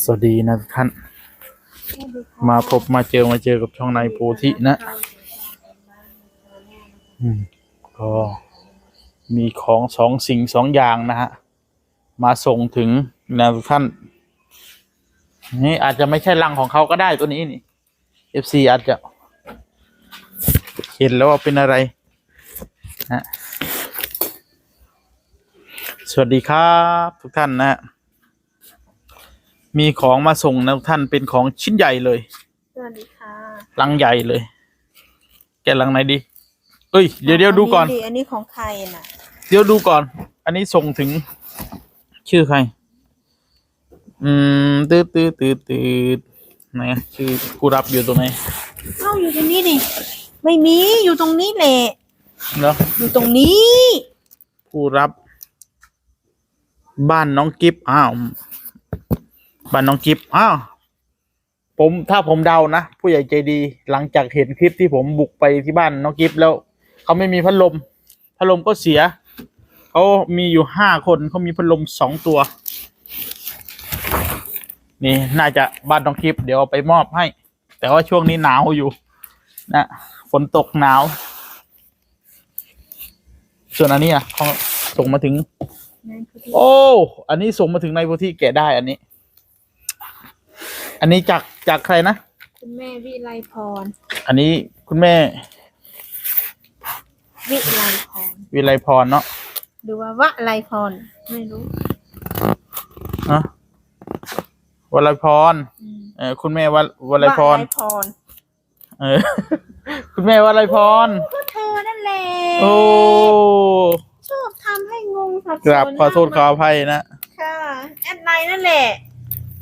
สวัสดีนะทุกท่าน มาพบมาเจอมาเจอกับช่องนายโพธินะอืมก็มีของสองสิ่งสองอย่างนะฮะ มาส่งถึงนะทุกท่าน นี่อาจจะไม่ใช่รังของเขาก็ได้ตัวนี้นี่ FC อาจจะ เห็นแล้วว่าเป็นอะไรนะสวัสดีครับ ทุกท่านนะฮะ มีของมาส่งนะทุกท่านเป็นของชิ้นใหญ่เลยสวัสดีค่ะลังใหญ่เลย แกะลังไหนดี เอ้ยเดี๋ยวเดี๋ยวดูก่อน อันนี้ของใครน่ะ เดี๋ยวดูก่อน อันนี้ส่งถึง ชื่อใคร อืมตืดตืดตืดตืดไหนอะชื่อผู้รับอยู่ตรงไหนเอ้าอยู่ตรงนี้ดิไม่มีอยู่ตรงนี้แหละเนาะอยู่ตรงนี้ผู้รับ บ้านน้องกิฟอ้าว บ้านน้องกิฟอ้าวผมถ้าผมเดานะผู้ใหญ่ใจดี หลังจากเห็นคลิปที่ผมบุกไปที่บ้านน้องกิฟแล้วเขาไม่มีพัดลม พัดลมก็เสียเขามีอยู่ห้าคนเขามีพัดลมสองตัว นี่น่าจะบ้านน้องกิฟเดี๋ยวเอาไปมอบให้ แต่ว่าช่วงนี้หนาวอยู่ นะฝนตกหนาว ส่วนอันนี้อะเขาส่งมาถึง โอ้ อันนี้ส่งมาถึงในพื้นที่แกะได้อันนี้ อันนี้จากจากใครนะ คุณแม่วิไลพร อันนี้คุณแม่วิไลพร วิไลพรเนาะหรือว่าวะไลพร ไม่รู้นะวลัยพร อืมเออคุณแม่ววลัยพร วะไลพร เออ คุณแม่วลัยพร ก็เธอนั่นแหละโอ้ชอบทำให้งงสับสนกราบขอโทษขออภัยนะ ค่ะแอดไลน์นั่นแหละ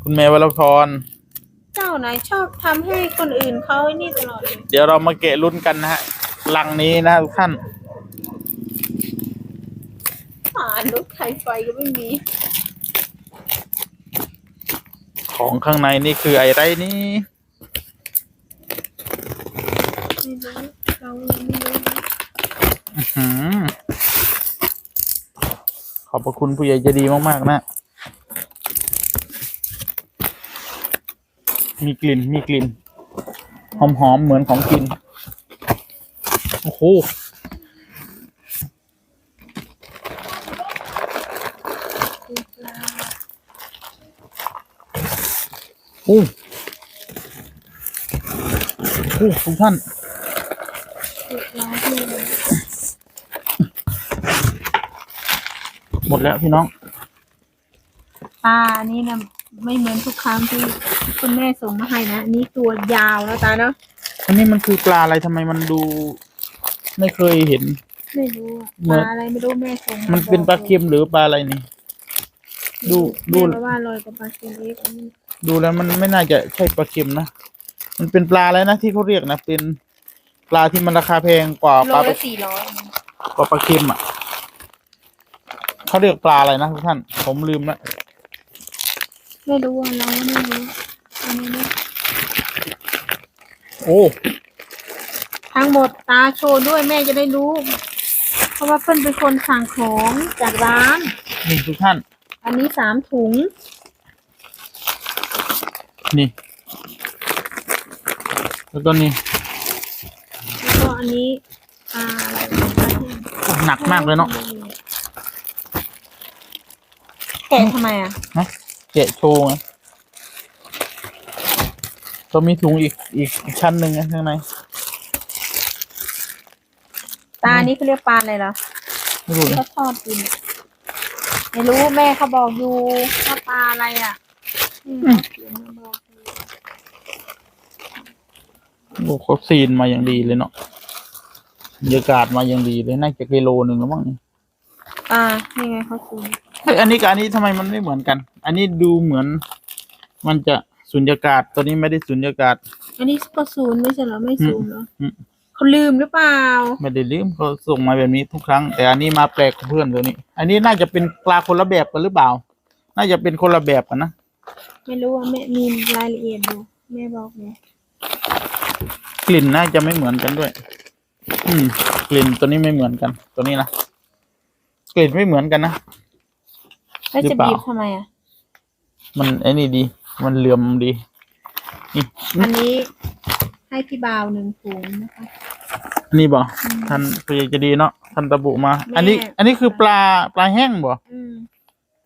คุณแม่วลัยพร เจ้าไหนชอบทำให้คนอื่นเขาไอ้นี่ตลอดเลยเดี๋ยวเรามาเกะรุ่นกันนะฮะลังนี้นะทุกท่านผ่านรถไฟไฟก็ไม่มีของข้างในนี่คืออะไรนี่ไม่รู้เรายังไม่รู้อื้อหือขอบพระคุณผู้ใหญ่ใจดีมาก ๆ นะ มีกลิ่น มีกลิ่น หอมๆเหมือนของกิน โอ้โห โอ้โหทุกท่านร้านที่เลยหมดแล้วพี่น้อง ปลาอันนี้นะไม่เหมือนทุกครั้งที่ คุณแม่ส่งมาให้นะอันนี้ตัวยาวแล้วตาเนาะอันนี้มันคือปลาอะไรทำไมมันดู ไม่เคยเห็น ไม่รู้อะเหมืปอนลาอะไรไม่รู้แม่ส่งมันเป็นปลาเค็มหรือปลาอะไรนี่ ดูดู แม่บอกว่าลอยกับปลาเค็มเล็กอันนี้ดูแล้วมันไม่น่าจะใช่ปลาเค็มนะ มันเป็นปลาอะไรนะที่เขาเรียกนะ เป็นปลาที่มันราคาแพงกว่าโลปลาละสี่ร้อยกว่าปลาเค็มอะเขาเรียกปลาอะไรนะทุกท่าน ผมลืมละไม่รู้ว่าเราก็ไม่รู้อันนี้นะ โอ้ทั้งหมดตาโชว์ด้วยแม่จะได้รู้ เพราะว่าเพื่อนเป็นคนสั่งของจากร้าน นี่ทุกท่าน อันนี้สามถุง นี่ แล้วก็นี่แล้วก็อันนี้ปลาอะไรปลาที่โอ้หนักมากเลยเนาะแกะทำไมอะ นะแกะโชว์ไง ก็มีถุงอีกอีกอีกชั้นหนึ่งนะข้างในตานี้เขาเรียกปลาอะไรเหรอไม่รู้เลยเขาทอดกินอะไม่รู้แม่เขาบอกอยู่ว่าปลาอะไรอะอืมเขาเขียนมาบอกอยู่โอ้เขาซีนมาอย่างดีเลยเนาะบรรยากาศมาอย่างดีเลยน่าจะกิโลหนึ่งแล้วมั้งนี่ปลานี่ไงเขาซูมเฮ้ยอันนี้กับอันนี้ทำไมมันไม่เหมือนกัน อันนี้ดูเหมือน มันจะ สุญญากาศตัวนี้ไม่ได้สุญญากาศ อันนี้ก็ซูมไม่ใช่เหรอไม่ซูมเหรออืม เขาลืมหรือเปล่า ไม่ได้ลืมเขาส่งมาแบบนี้ทุกครั้ง แต่อันนี้มาแปลกกว่าเพื่อนตัวนี้ อันนี้น่าจะเป็นปลาคนละแบบกันหรือเปล่า น่าจะเป็นคนละแบบกันนะ ไม่รู้ว่าแม่มีรายละเอียดอยู่แม่บอกไงกลิ่นน่าจะไม่เหมือนกันด้วย อืม กลิ่นตัวนี้ไม่เหมือนกัน ตัวนี้นะ กลิ่นไม่เหมือนกันนะ แล้วหรือจะเปล่า บีบทำไมอะ มันไอ้นี่ดี มันเหลื่อมดีนี่อันนี้ให้พี่บ่าวหนึ่งถุงนะคะ นี่บ่อืมท่านผู้ใหญ่ใจะดีเนาะท่านระบุมา แม่ อันนี้ อันนี้คือปลาปลาแห้งบ่ อืม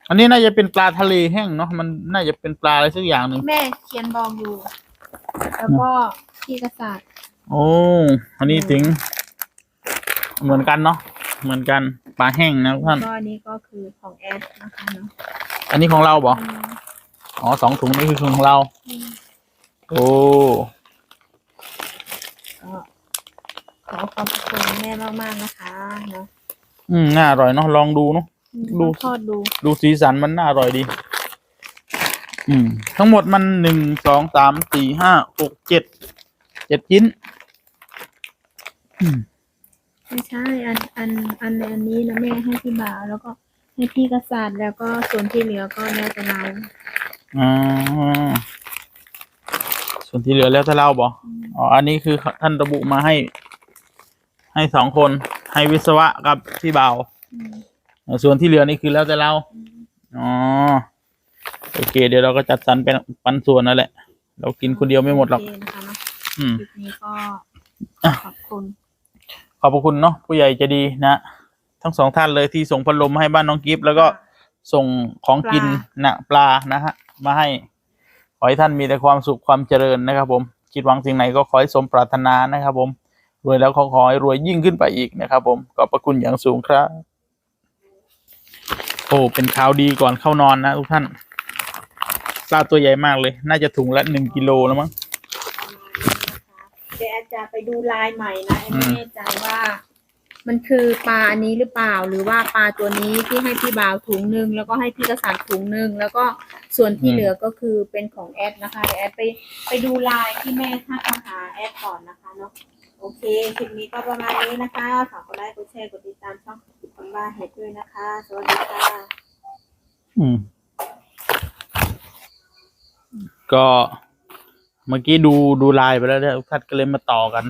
อันนี้น่าจะเป็นปลาทะเลแห้งเนาะ มันน่าจะเป็นปลาอะไรสักอย่างหนึ่ง แม่เขียนบอกอยู่ แล้วก็พี่กษัตริย์โอ้ อันนี้ถึง เหมือนกันเนาะ เหมือนกัน ปลาแห้งนะท่าน ก็อันนี้ก็คือของแอดนะคะเนาะอันนี้ของเราบ่ อืม อ๋อสองถุงนี่คือของเราอืมโอ้ก็ขอขอบคุณแม่มากๆนะคะเนาะอืมน่าอร่อยเนาะลองดูเนาะอืมดู ลองทอดดูดูสีสันมันน่าอร่อยดี อืม ทั้งหมดมันหนึ่งสองสามสี่ห้าหกเจ็ดเจ็ดชิ้น อืม ไม่ใช่อันอันอันในอันนี้นะแม่ให้พี่บ่าวแล้วก็ให้พี่กษัตริย์แล้วก็ส่วนที่เหลือก็แล้วแต่เรา อ่าส่วนที่เหลือแล้วถ้าเราบอกอืมอ๋ออันนี้คือท่านระบุมาให้ ให้สองคนให้วิศวะกับพี่บ่าวอืมส่วนที่เหลือนี่คือแล้วแต่เราอืมอ๋อโอเค เดี๋ยวเราก็จัดสรรเป็นปันส่วนนั่นแหละ เรากินคนเดียวไม่หมดหรอกโเคนะคะเนาะอืมคลิปนี้ก็อะขอบคุณ ขอบพระคุณเนาะผู้ใหญ่ใจะดีนะ ทั้งสองท่านเลยที่ส่งพัดลมมาให้บ้านน้องกิฟต์แล้วก็ ส่งของกินนะปลานะฮะมาให้ ขอให้ท่านมีแต่ความสุขความเจริญนะครับ ผม คิดหวังสิ่งไหนก็ขอให้สมปรารถนานะครับ ผมรวยแล้วขอขอให้รวยยิ่งขึ้นไปอีกนะครับ ผมขอบพระคุณอย่างสูงครับโอ้เป็นข่าวดีก่อนเข้านอนนะทุกท่านปลาตัวใหญ่มากเลย น่าจะถุงละหนึ่งกิโลแล้วมั้งเดี๋ยวแอดจะไปดูลายใหม่นะแอดอืไม่มแน่ใจว่า มันคือปลาอันนี้หรือเปล่า หรือว่าปลาตัวนี้ที่ให้พี่บ่าวถุงหนึ่งแล้วก็ให้พี่กษัตริย์ถุงหนึ่งแล้วก็ส่วนที่เหลือก็คือเป็นของแอดนะคะเดี๋ยวแอดไปไปดูลายที่แม่ทักมาหาแอดก่อนนะคะเนาะโอเคคลิปนี้ก็ประมาณนี้นะคะฝากกดไลค์กดแชร์กดติดตามช่องคนบ้าเห็ดด้วยนะคะ สวัสดีค่ะอืมก็เมื่อกี้ดูดูลน์ไปแล้วเนี่ยทุกท่านก็เลยมาต่อกัน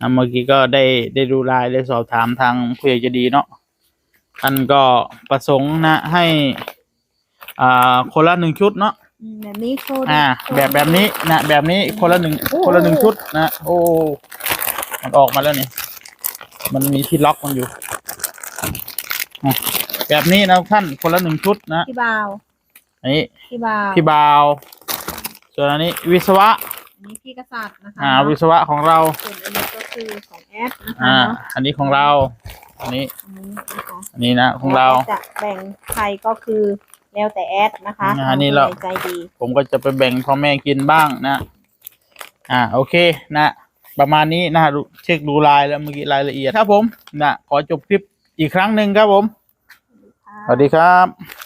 นะเมื่อกี้ก็ได้ได้ดูไลน์ได้สอบถามทางผู้ใหญ่ใจะดีเนาะท่านก็ประสงค์นะให้ อ่าคนละหนึ่งชุดเนาะอืมแบบนี้โคตรอ่า แบบแบบนี้นะแบบนี้คนละหนึ่งโอ้คนละหนึ่งชุดนะโอ้มันออกมาแล้วนี่มันมีที่ล็อกมันอยู่อะแบบนี้นะทุกท่านคนละหนึ่งชุดนะพี่บ่าว อันนี้พี่บ่าวพี่บาวส่วนอันนี้วิศวะอั นนี้พี่กษัตริย์นะคะอ่าวิศวะของเรา ส่วนอันนี้ก็คือของแอดนะคะอ่า เนาะอันนี้ของเรา อันนี้ อันนี้นะคะอันนี้นะของเราแอดจะแบ่งใครก็คือแล้วแต่แอดนะคะอ่าอันนี้เรา ใจดีผมก็จะไปแบ่งพ่อแม่กินบ้างนะ อ่า โอเคนะ ประมาณนี้นะดูเช็คดูลายแล้วเมื่อกี้รายละเอียดครับผม นะ ขอจบคลิปอีกครั้งหนึ่งครับผมค่ะสวัสดีครับ